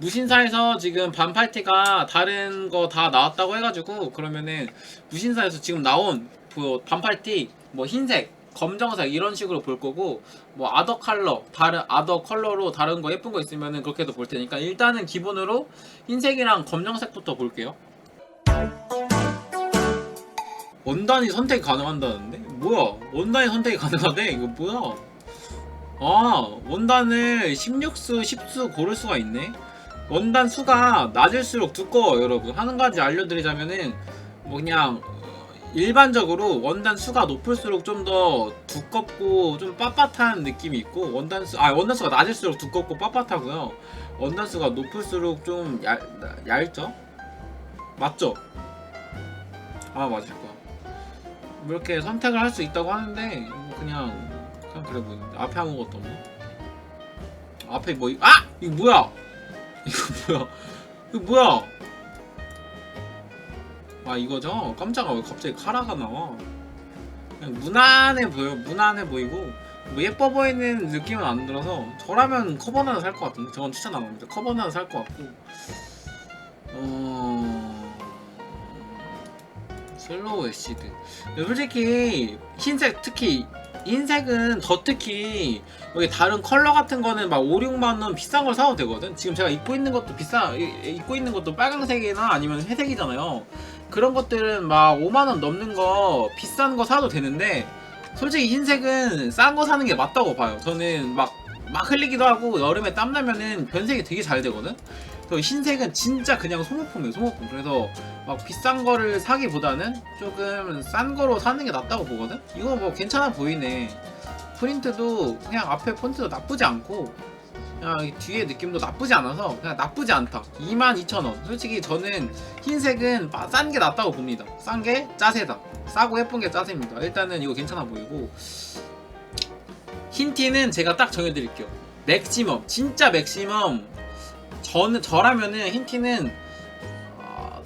무신사에서 지금 반팔티가 다른 거 다 나왔다고 해가지고 그러면은 무신사에서 지금 나온 그 반팔티 뭐 흰색, 검정색 이런 식으로 볼 거고 뭐 아더 컬러 다른 아더 컬러로 다른 거 예쁜 거 있으면은 그렇게도 볼 테니까 일단은 기본으로 흰색이랑 검정색부터 볼게요. 원단이 선택 가능한다는데? 뭐야? 원단이 선택이 가능하대? 이거 뭐야? 아, 원단을 16수, 10수 고를 수가 있네? 원단 수가 낮을수록 두꺼워요, 여러분. 한 가지 알려드리자면은, 뭐 그냥, 어, 일반적으로 원단 수가 높을수록 좀 더 두껍고 좀 빳빳한 느낌이 있고, 원단 수, 아, 원단 수가 낮을수록 두껍고 빳빳하고요. 원단 수가 높을수록 좀 얇, 얇죠? 맞죠? 아, 맞을 거야. 뭐 이렇게 선택을 할 수 있다고 하는데 뭐 그냥 그냥 그래 보이는데 앞에 아무것도 없네 앞에 뭐 이- 아! 이거 뭐야 이거 뭐야? 이거 뭐야? 아 이거죠? 깜짝아 왜 갑자기 카라가 나와? 그냥 무난해 보여 무난해 보이고 뭐 예뻐 보이는 느낌은 안 들어서 저라면 커버 하나 살것 같은데 저건 추천 안 합니다 커버 하나 살것 같고. 어... 슬로우 애시드 솔직히 흰색 특히 흰색은 더 특히 여기 다른 컬러 같은 거는 막 5, 6만 원 비싼 걸 사도 되거든. 지금 제가 입고 있는 것도 비싸 이- 입고 있는 것도 빨강색이나 아니면 회색이잖아요. 그런 것들은 막 5만 원 넘는 거 비싼 거 사도 되는데 솔직히 흰색은 싼 거 사는 게 맞다고 봐요. 저는 막 막 흘리기도 하고 여름에 땀 나면은 변색이 되게 잘 되거든. 그래서 흰색은 진짜 그냥 소모품이에요, 소모품. 그래서 막 비싼 거를 사기보다는 조금 싼 거로 사는 게 낫다고 보거든? 이거 뭐 괜찮아 보이네. 프린트도 그냥 앞에 폰트도 나쁘지 않고 그냥 이 뒤에 느낌도 나쁘지 않아서 그냥 나쁘지 않다. 22,000원. 솔직히 저는 흰색은 싼 게 낫다고 봅니다. 싼 게 짜세다. 싸고 예쁜 게 짜세입니다. 일단은 이거 괜찮아 보이고 흰 티는 제가 딱 정해드릴게요. 맥시멈. 진짜 맥시멈. 저는 저라면은 흰 티는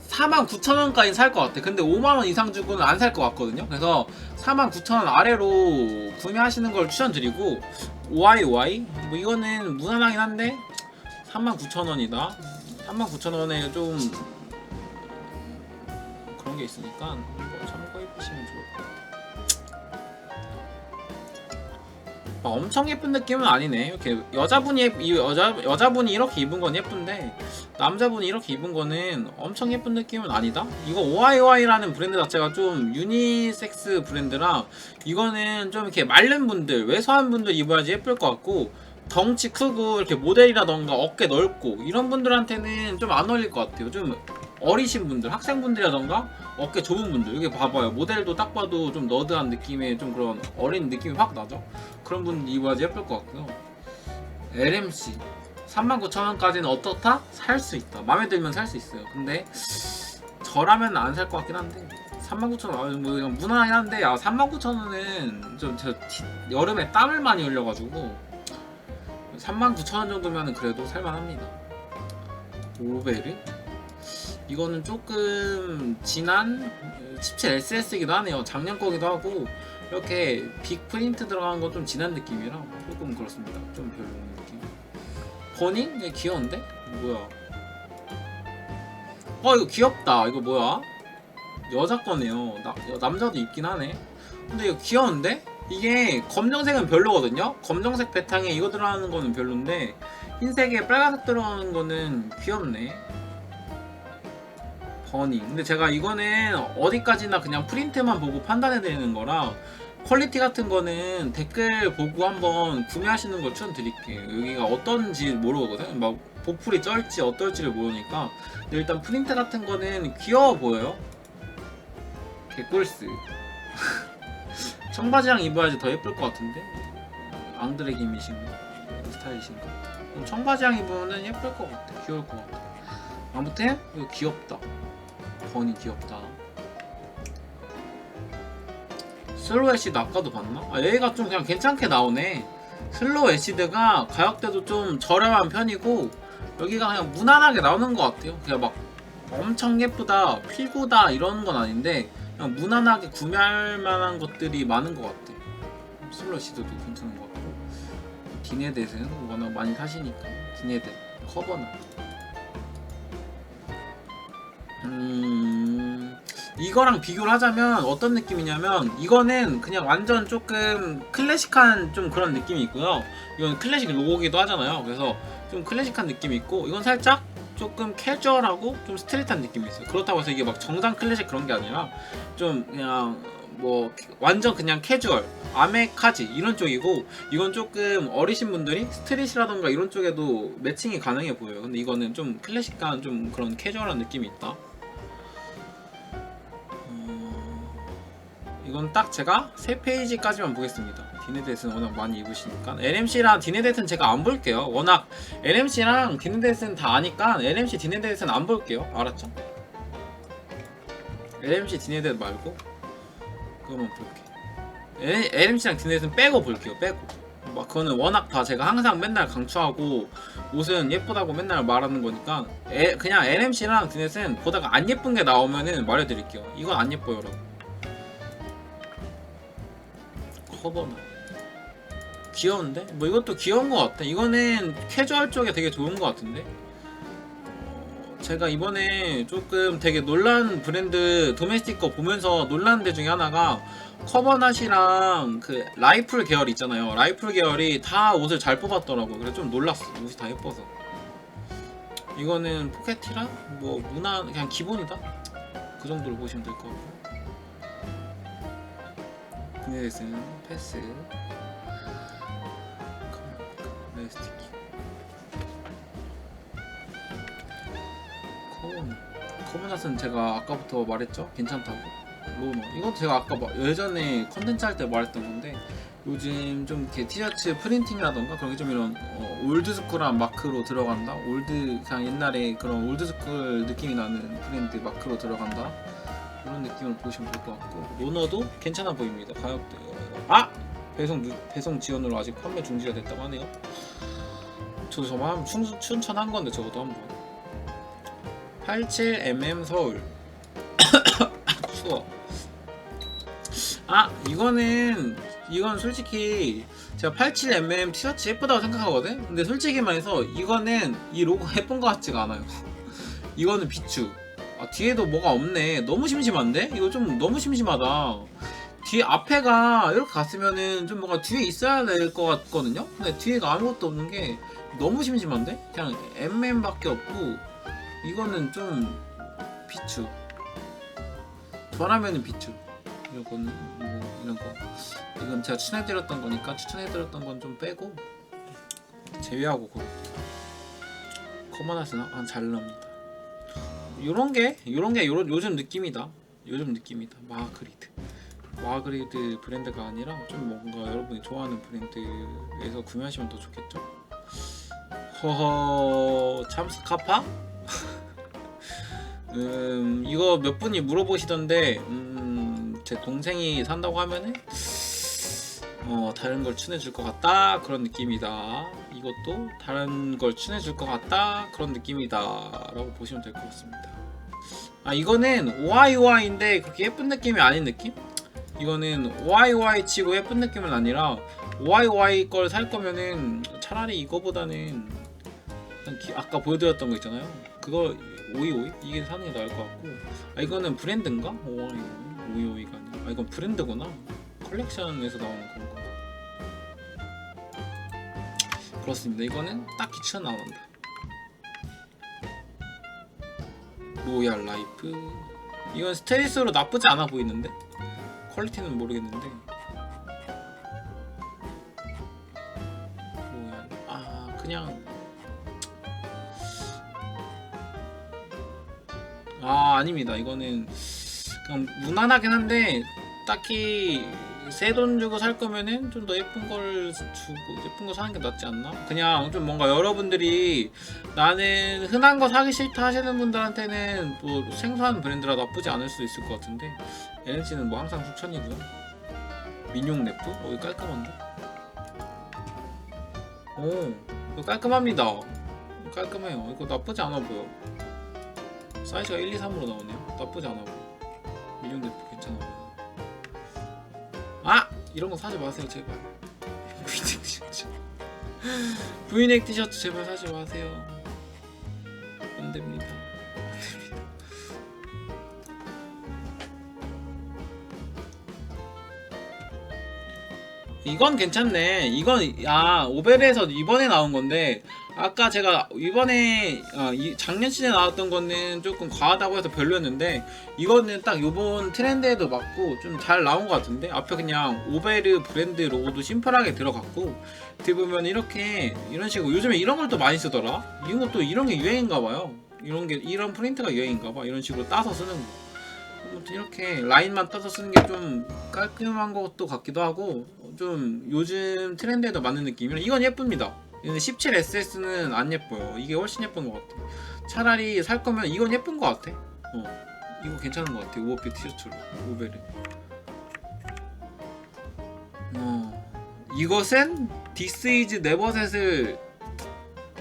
49,000원까지 살 것 같아. 근데 5만 원 이상 주고는 안 살 것 같거든요. 그래서 49,000원 아래로 구매하시는 걸 추천드리고, OIOI? 뭐 이거는 무난하긴 한데, 39,000원이다. 39,000원에 좀, 그런 게 있으니까, 이거 참고해 보시면 좋을 것 같아요. 막 엄청 예쁜 느낌은 아니네. 이렇게 여자분이, 예- 이 여자, 여자분이 이렇게 입은 건 예쁜데, 남자분이 이렇게 입은 거는 엄청 예쁜 느낌은 아니다. 이거 OIOI라는 브랜드 자체가 좀 유니섹스 브랜드라 이거는 좀 이렇게 마른 분들, 왜소한 분들 입어야지 예쁠 것 같고 덩치 크고 이렇게 모델이라던가 어깨 넓고 이런 분들한테는 좀 안 어울릴 것 같아요. 좀 어리신 분들, 학생분들이라던가 어깨 좁은 분들 여기 봐봐요. 모델도 딱 봐도 좀 너드한 느낌의 좀 그런 어린 느낌이 확 나죠. 그런 분들 입어야지 예쁠 것 같고요. LMC 39,000원까지는 어떻다? 살 수 있다. 마음에 들면 살 수 있어요. 근데 저라면 안 살 것 같긴 한데 39,000원 뭐 그냥 무난하긴 한데 아 39,000원은 좀저 여름에 땀을 많이 흘려가지고 39,000원 정도면 그래도 살만합니다. 오베르 이거는 조금 진한 17SS이기도 하네요. 작년 거기도 하고 이렇게 빅 프린트 들어간 거좀 진한 느낌이라 조금 그렇습니다. 좀 별로 느낌. 버닝? 얘 귀여운데? 뭐야? 어 이거 귀엽다. 이거 뭐야? 여자 거네요. 나, 여- 남자도 입긴 하네. 근데 이거 귀여운데? 이게 검정색은 별로거든요. 검정색 배탕에 이거 들어가는 거는 별론데 흰색에 빨간색 들어가는 거는 귀엽네. 버닝. 근데 제가 이거는 어디까지나 그냥 프린트만 보고 판단해 드리는 거라 퀄리티 같은 거는 댓글 보고 한번 구매하시는 걸 추천드릴게요. 여기가 어떤지 모르거든. 막 보풀이 쩔지 어떨지를 모르니까. 근데 일단 프린트 같은 거는 귀여워 보여요. 개꿀스. 청바지랑 입어야지 더 예쁠 것 같은데. 앙드레 김이신 거, 스타일이신 거. 청바지랑 입으면 예쁠 것 같아. 귀여울 것 같아. 아무튼 이거 귀엽다. 버니 귀엽다. 슬로우 애시드 아까도 봤나? 아, 얘가 좀 그냥 괜찮게 나오네. 슬로우 애시드가 가격대도 좀 저렴한 편이고 여기가 그냥 무난하게 나오는 것 같아요. 그냥 막 엄청 예쁘다, 필구다 이런 건 아닌데 그냥 무난하게 구매할 만한 것들이 많은 것 같아. 슬로우 애시드도 괜찮은 것 같고 디네댓은 워낙 많이 사시니까 디네댓 커버는 음, 이거랑 비교를 하자면 어떤 느낌이냐면 이거는 그냥 완전 조금 클래식한 좀 그런 느낌이 있고요. 이건 클래식 로고기도 하잖아요. 그래서 좀 클래식한 느낌이 있고 이건 살짝 조금 캐주얼하고 좀 스트릿한 느낌이 있어요. 그렇다고 해서 이게 막 정장 클래식 그런 게 아니라 좀 그냥 뭐 완전 그냥 캐주얼 아메카지 이런 쪽이고 이건 조금 어리신 분들이 스트릿이라던가 이런 쪽에도 매칭이 가능해 보여요. 근데 이거는 좀 클래식한 좀 그런 캐주얼한 느낌이 있다. 이건 딱 제가 세 페이지까지만 보겠습니다. 디네댓은 워낙 많이 입으시니까 LMC랑 디네댓은 제가 안 볼게요. 워낙 LMC랑 디네댓은 다 아니까 LMC 디네댓은 안 볼게요. 알았죠? LMC 디네댓 말고 그거만 볼게. L- LMC랑 디넷은 빼고 볼게요. 빼고. 막 그거는 워낙 다 제가 항상 맨날 강추하고 옷은 예쁘다고 맨날 말하는 거니까 에- 그냥 LMC랑 디넷은 보다가 안 예쁜 게 나오면은 말해드릴게요. 이건 안 예뻐요라고. 커버는 귀여운데? 뭐 이것도 귀여운 것 같아. 이거는 캐주얼 쪽에 되게 좋은 것 같은데. 어, 제가 이번에 조금 되게 놀란 브랜드 도메스틱 거 보면서 놀란 데 중에 하나가 커버낫이랑 그 라이플 계열 있잖아요. 라이플 계열이 다 옷을 잘 뽑았더라고. 그래서 좀 놀랐어. 옷이 다 예뻐서. 이거는 포켓이랑 뭐 무난 그냥 기본이다. 그 정도로 보시면 될 것. 그 네스는 패스. 레스티키. 커먼. 커먼낫은 제가 아까부터 말했죠. 괜찮다고. 로너 이건 제가 아까 마- 예전에 컨텐츠 할 때 말했던 건데 요즘 좀 이렇게 티셔츠 프린팅이라던가 그런 게 좀 이런 어, 올드스쿨한 마크로 들어간다 올드 그냥 옛날에 그런 올드스쿨 느낌이 나는 브랜드 마크로 들어간다 그런 느낌을 보시면 될 것 같고. 로너도 괜찮아 보입니다 가격대 아! 배송 누- 배송 지원으로 아직 판매 중지가 됐다고 하네요. 저도 저만 한번 춘, 춘천한 건데 저것도 한번. 87mm 서울. 추워. 아 이거는 이건 솔직히 제가 87mm 티셔츠 예쁘다고 생각하거든? 근데 솔직히 말해서 이거는 이 로고 예쁜 것 같지가 않아요. 이거는 비추 아 뒤에도 뭐가 없네. 너무 심심한데? 이거 좀 너무 심심하다. 뒤에 앞에가 이렇게 갔으면은 좀 뭔가 뒤에 있어야 될 것 같거든요? 근데 뒤에가 아무것도 없는 게 너무 심심한데? 그냥 MM밖에 없고 이거는 좀 비추. 저라면은 비추. 이거는 뭐 이런 거. 이건 제가 추천해드렸던 거니까 추천해드렸던 건 좀 빼고. 제외하고 고를게요 커먼하스나? 아, 잘 나옵니다 요런 게 요런 게 요런 요즘 느낌이다. 요즘 느낌이다. 마그리드. 마그리드 브랜드가 아니라 좀 뭔가 여러분이 좋아하는 브랜드에서 구매하시면 더 좋겠죠? 허허 참스카파? 음 이거 몇 분이 물어보시던데 음, 제 동생이 산다고 하면은 어 다른 걸 추천해줄 것 같다? 그런 느낌이다. 이것도 다른 걸 추천해줄 것 같다? 그런 느낌이다. 라고 보시면 될 것 같습니다. 아 이거는 OIOI인데 그렇게 예쁜 느낌이 아닌 느낌? 이거는 OIOI 치고 예쁜 느낌은 아니라 OIOI 걸살 거면은 차라리 이거보다는 아까 보여드렸던 거 있잖아요. 그거 오이오이? 이게 사는 게 나을 것 같고. 아 이거는 브랜드인가? 오이오이? 오이오이가 아니라. 아 이건 브랜드구나. 컬렉션에서 나오는 거 그렇습니다. 이거는 딱히 한다. 로얄 라이프. 이건 스테이스로 나쁘지 않아 보이는데? 퀄리티는 모르겠는데. 로얄 아 그냥. 아 아닙니다. 이거는 그냥 무난하긴 한데 딱히 새돈 주고 살 거면은 좀 더 예쁜 걸 주고 예쁜 거 사는 게 낫지 않나? 그냥 좀 뭔가 여러분들이 나는 흔한 거 사기 싫다 하시는 분들한테는 뭐 생소한 브랜드라 나쁘지 않을 수 있을 것 같은데 LG는 뭐 항상 추천이고요 민용 래프? 어 이거 깔끔한데? 오 이거 깔끔합니다 깔끔해요 이거 나쁘지 않아 보여 사이즈가 1, 2, 3으로 나오네요. 나쁘지 않아 보여. 미니언 래프 괜찮아 보여. 아! 이런 거 사지 마세요 제발. 브이넥 티셔츠. 브이넥 티셔츠 제발 사지 마세요. 안 됩니다. 이건 괜찮네. 이건 아 오벨에서 이번에 나온 건데 아까 제가 이번에 아, 이 작년 시즌에 나왔던 거는 조금 과하다고 해서 별로였는데 이거는 딱 요번 트렌드에도 맞고 좀 잘 나온 것 같은데 앞에 그냥 오베르 브랜드 로고도 심플하게 들어갔고 어떻게 보면 이렇게 이런 식으로 요즘에 이런 걸 또 많이 쓰더라. 이건 또 이런 게 유행인가 봐요. 이런 게 이런 프린트가 유행인가 봐. 이런 식으로 따서 쓰는 거. 아무튼 이렇게 라인만 따서 쓰는 게 좀 깔끔한 것도 같기도 하고 좀 요즘 트렌드에도 맞는 느낌이라 이건 예쁩니다. 근데 17SS는 안 예뻐요. 이게 훨씬 예쁜 것 같아. 차라리 살 거면 이건 예쁜 것 같아. 어, 이거 괜찮은 것 같아. 오버핏 티셔츠로 오베르. 어, 이것은 디스 이즈 네버셋을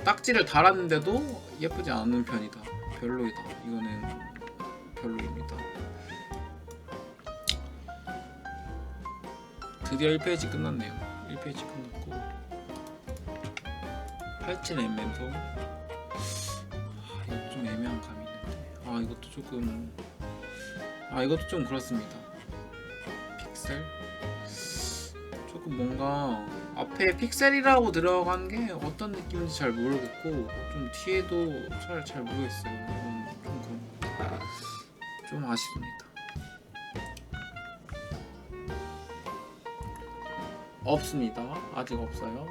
딱지를 달았는데도 예쁘지 않은 편이다. 별로이다. 이거는 별로입니다. 드디어 1페이지 끝났네요. 1페이지 끝났고 87mm소 아, 이거 좀 애매한 감이 있는데 아 이것도 조금 아 이것도 좀 그렇습니다. 픽셀 조금 뭔가 앞에 픽셀이라고 들어간 게 어떤 느낌인지 잘 모르겠고 좀 뒤에도 잘 잘 모르겠어요. 이건 좀 그런 좀 아쉽습니다. 없습니다. 아직 없어요.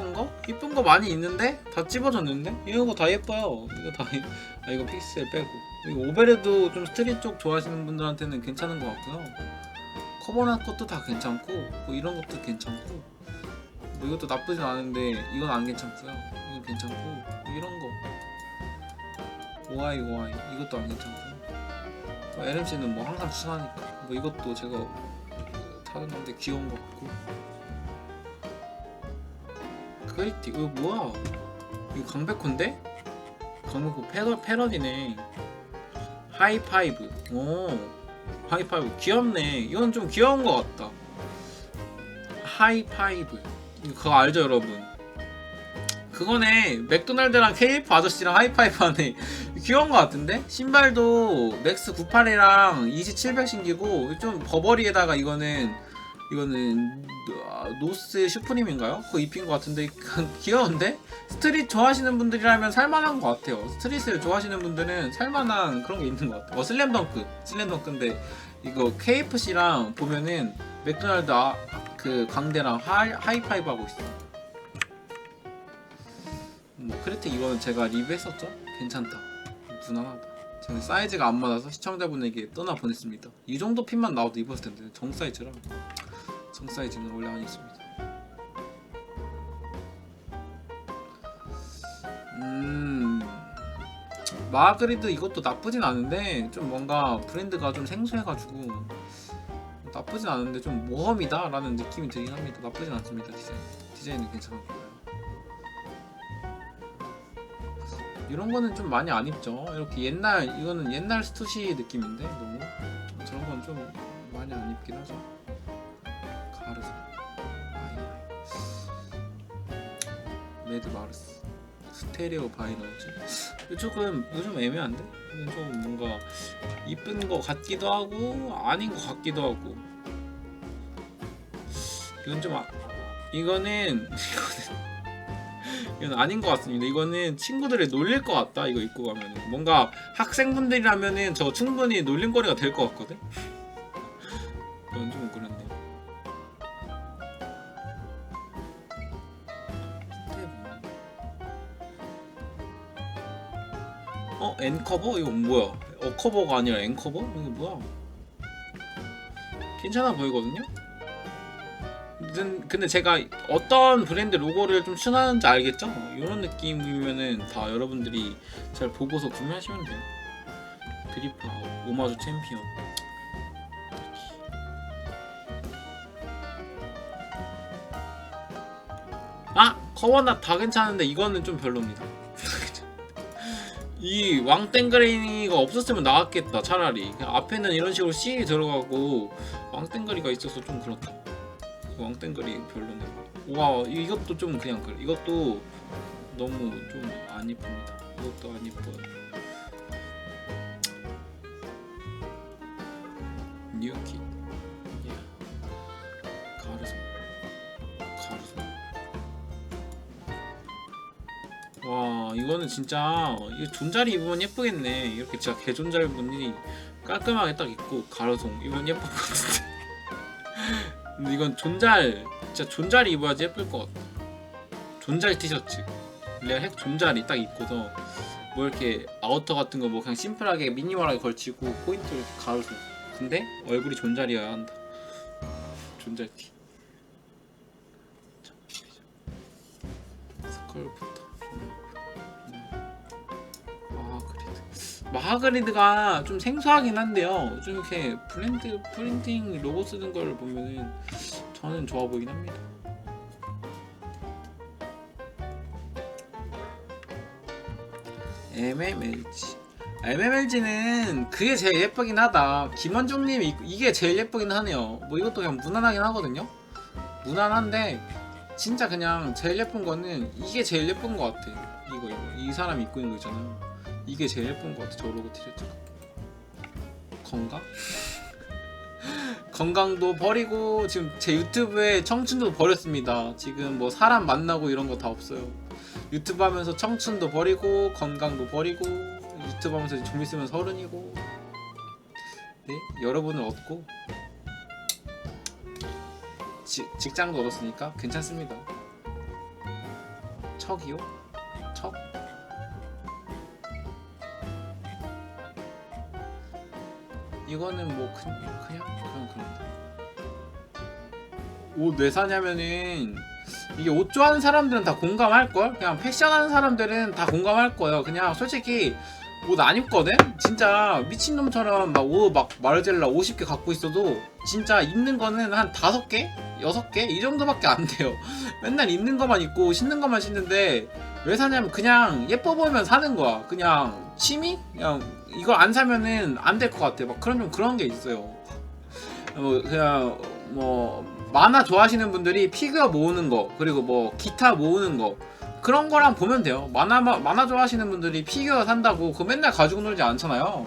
이쁜 거? 이쁜 거 많이 있는데 다 찝어졌는데? 이거 다 예뻐요. 이거 다 예- 아 이거 픽셀 빼고 이거 오베레도 좀 스트릿 쪽 좋아하시는 분들한테는 괜찮은 것 같고요. 커버난 것도 다 괜찮고 뭐 이런 것도 괜찮고 뭐 이것도 나쁘진 않은데 이건 안 괜찮고요. 이건 괜찮고 뭐 이런 거 오아이 오아이 이것도 안 괜찮고 뭐 LMC는 뭐 항상 추천하니까 뭐 이것도 제가 다른 건데 귀여운 것 같고 크리티 이거 뭐야? 이거 강백호인데? 강백호 패러, 패러디네. 하이파이브 오 하이파이브 귀엽네. 이건 좀 귀여운 것 같다. 하이파이브 이거 그거 알죠 여러분? 그거네. 맥도날드랑 KF 아저씨랑 하이파이브 하네. 귀여운 것 같은데? 신발도 맥스 98이랑 2700 신기고 좀 버버리에다가 이거는 이거는 아, 노스 슈프림인가요? 그거 입힌 것 같은데 귀여운데? 스트릿 좋아하시는 분들이라면 살만한 것 같아요. 스트릿을 좋아하시는 분들은 살만한 그런 게 있는 것 같아요. 어 슬램덩크. 슬램덩크인데 이거 KFC랑 보면은 맥도날드 아, 그 광대랑 하이, 하이파이브 하고 있어 뭐 크리틱 이거는 제가 리뷰했었죠? 괜찮다. 무난하다. 저는 사이즈가 안 맞아서 시청자분에게 떠나 보냈습니다. 이 정도 핀만 나와도 입었을 텐데 정 사이즈라 정 사이즈는 원래 안 있습니다 음 마그리드 이것도 나쁘진 않은데 좀 뭔가 브랜드가 좀 생소해가지고 나쁘진 않은데 좀 모험이다 라는 느낌이 들긴 합니다 나쁘진 않습니다 디자인 디자인은 괜찮았고요 이런 거는 좀 많이 안 입죠. 이렇게 옛날 이거는 옛날 스투시 느낌인데 너무 저런 건 좀 많이 안 입긴 하죠. 가르스, 아이, 레드 마르스, 스테레오 바이너즈. 조금 좀 애매한데? 좀 뭔가 이쁜 거 같기도 하고 아닌 것 같기도 하고. 이건 좀 아, 이거는 이거는 이건 아닌 것 같습니다. 이거는 친구들을 놀릴 것 같다. 이거 입고 가면은 뭔가 학생분들이라면은 저 충분히 놀림거리가 될 것 같거든. 어 N커버? 이건 뭐야? 어 커버가 아니라 N 커버? 이게 뭐야? 괜찮아 보이거든요. 근- 근데 제가 어떤 브랜드 로고를 좀 추천하는지 알겠죠? 이런 느낌이면은 다 여러분들이 잘 보고서 구매하시면 돼요. 드리프 아웃, 오마주 챔피언. 아! 커버나 다 괜찮은데 이거는 좀 별로입니다. 이 왕땡그레이가 없었으면 나왔겠다 차라리 그냥 앞에는 이런 식으로 C 들어가고 왕땡그리가 있어서 좀 그렇다 왕땡글이 별로네. 와 이- 이것도 좀 그냥 그래. 이것도 너무 좀 안 이쁩니다. 이것도 안 이뻐요. 뉴키. 와 이거는 진짜 이 존자리 입으면 예쁘겠네. 이렇게 진짜 개존잘 분이 깔끔하게 딱 입고 가르송 이건 예쁠 것 같은데. 근데 이건 존잘 진짜 존잘이 입어야지 예쁠 것 같아. 존잘 티셔츠. 내가 핵 존잘이 딱 입고서 뭐 이렇게 아우터 같은 거 뭐 그냥 심플하게 미니멀하게 걸치고 포인트를 가르송. 근데 얼굴이 존잘이어야 한다. 존잘 티. 자, 스컬부 마하그리드. 마하그리드가 좀 생소하긴 한데요. 좀 이렇게 브랜드 프린팅 로고 쓰는 걸 보면은 저는 좋아 보이긴 합니다. MMLG. MMLG는 그게 제일 예쁘긴 하다. 김원중님 이- 이게 제일 예쁘긴 하네요. 뭐 이것도 그냥 무난하긴 하거든요. 무난한데 진짜 그냥 제일 예쁜 거는 이게 제일 예쁜 것 같아. 이거 이거 이 사람이 입고 있는 거 있잖아요. 이게 제일 예쁜 것 같아. 저 로고 티셔츠가. 건강? 건강도 버리고 지금 제 유튜브에 청춘도 버렸습니다. 지금 뭐 사람 만나고 이런 거 다 없어요. 유튜브 하면서 청춘도 버리고 건강도 버리고 유튜브 하면서 좀 있으면 서른이고 네 여러분을 얻고 지, 직장도 얻었으니까 괜찮습니다. 척이요? 이거는 뭐 그, 그냥 그냥 그런다. 옷 왜 사냐면은 이게 옷 좋아하는 사람들은 다 공감할 걸. 그냥 패션하는 사람들은 다 공감할 거예요. 그냥 솔직히 옷 안 입거든. 진짜 미친 놈처럼 막 옷 막 마르젤라 50개 갖고 있어도 진짜 입는 거는 한 다섯 개, 여섯 개 이 정도밖에 안 돼요. 맨날 입는 것만 입고 신는 것만 신는데 왜 사냐면 그냥 예뻐 보이면 사는 거야. 그냥 취미? 그냥 이걸 안 사면은 안 될 것 같아. 막 그런 좀 그런 게 있어요. 뭐 그냥 뭐 만화 좋아하시는 분들이 피규어 모으는 거 그리고 뭐 기타 모으는 거 그런 거랑 보면 돼요. 만화 만화 좋아하시는 분들이 피규어 산다고 그거 맨날 가지고 놀지 않잖아요.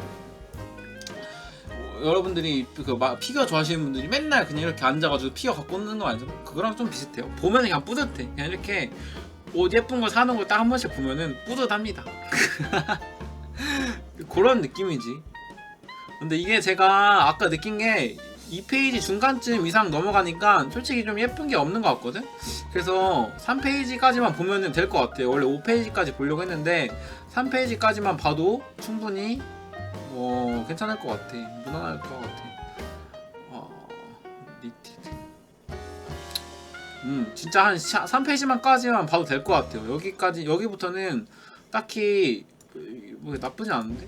여러분들이 그 마- 피규어 좋아하시는 분들이 맨날 그냥 이렇게 앉아가지고 피규어 갖고 노는 거 아니잖아요. 그거랑 좀 비슷해요. 보면 그냥 뿌듯해. 그냥 이렇게 옷 예쁜 거 사는 거딱한 번씩 보면은 뿌듯합니다. 그런 느낌이지. 근데 이게 제가 아까 느낀 게 2페이지 중간쯤 이상 넘어가니까 솔직히 좀 예쁜 게 없는 것 같거든? 그래서 3페이지까지만 보면 될 것 같아요. 원래 5페이지까지 보려고 했는데 3페이지까지만 봐도 충분히 어, 괜찮을 것 같아. 무난할 것 같아. 어, 니티드. 음, 진짜 한 3페이지만까지만 봐도 될 것 같아요. 여기까지, 여기부터는 딱히 뭐 나쁘지 않은데?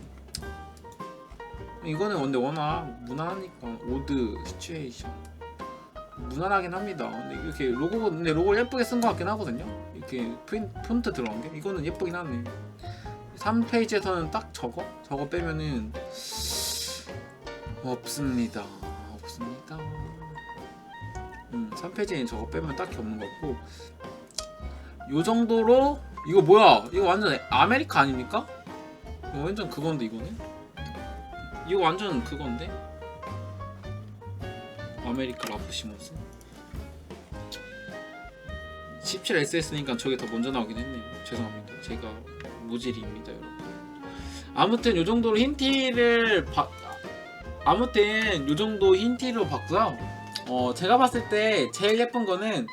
이거는 근데 워낙 무난하니까 오드 시츄에이션 무난하긴 합니다. 근데 이렇게 로고 근데 로고를 예쁘게 쓴 것 같긴 하거든요. 이렇게 프린, 폰트 들어간 게 이거는 예쁘긴 하네. 3페이지에서는 딱 저거 저거 빼면은 없습니다. 없습니다. 음, 3페이지에 저거 빼면 딱히 없는 것 같고 요 정도로 이거 뭐야? 이거 완전 아메리카 아닙니까? 이거 완전 그건데 이거는? 이거 완전 그건데? 아메리카 라프시모스? 17SS니까 저게 더 먼저 나오긴 했네요. 죄송합니다. 제가 무질입니다 여러분. 아무튼 요 정도로 흰티를 바... 아무튼 요 정도 흰티로 봤고요. 어 제가 봤을 때 제일 예쁜 거는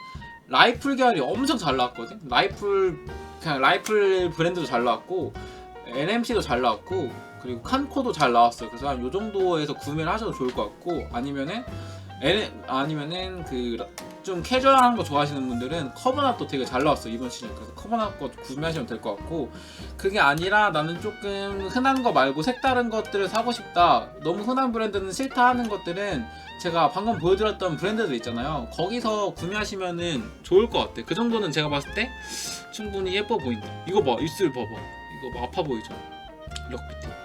라이플 계열이 엄청 잘 나왔거든? 라이플 그냥 라이플 브랜드도 잘 나왔고 NMC도 잘 나왔고 그리고 칸코도 잘 나왔어요. 그래서 한 요 정도에서 구매를 하셔도 좋을 것 같고 아니면은 N 아니면은 그 좀 캐주얼한 거 좋아하시는 분들은 커버낫도 되게 잘 나왔어요 이번 시즌. 그래서 커버낫 거 구매하시면 될 것 같고 그게 아니라 나는 조금 흔한 거 말고 색다른 것들을 사고 싶다 너무 흔한 브랜드는 싫다 하는 것들은 제가 방금 보여드렸던 브랜드들 있잖아요. 거기서 구매하시면은 좋을 것 같아. 그 정도는 제가 봤을 때 충분히 예뻐 보인다. 이거 봐 입술 봐봐 봐 아파 보이죠? 럭비티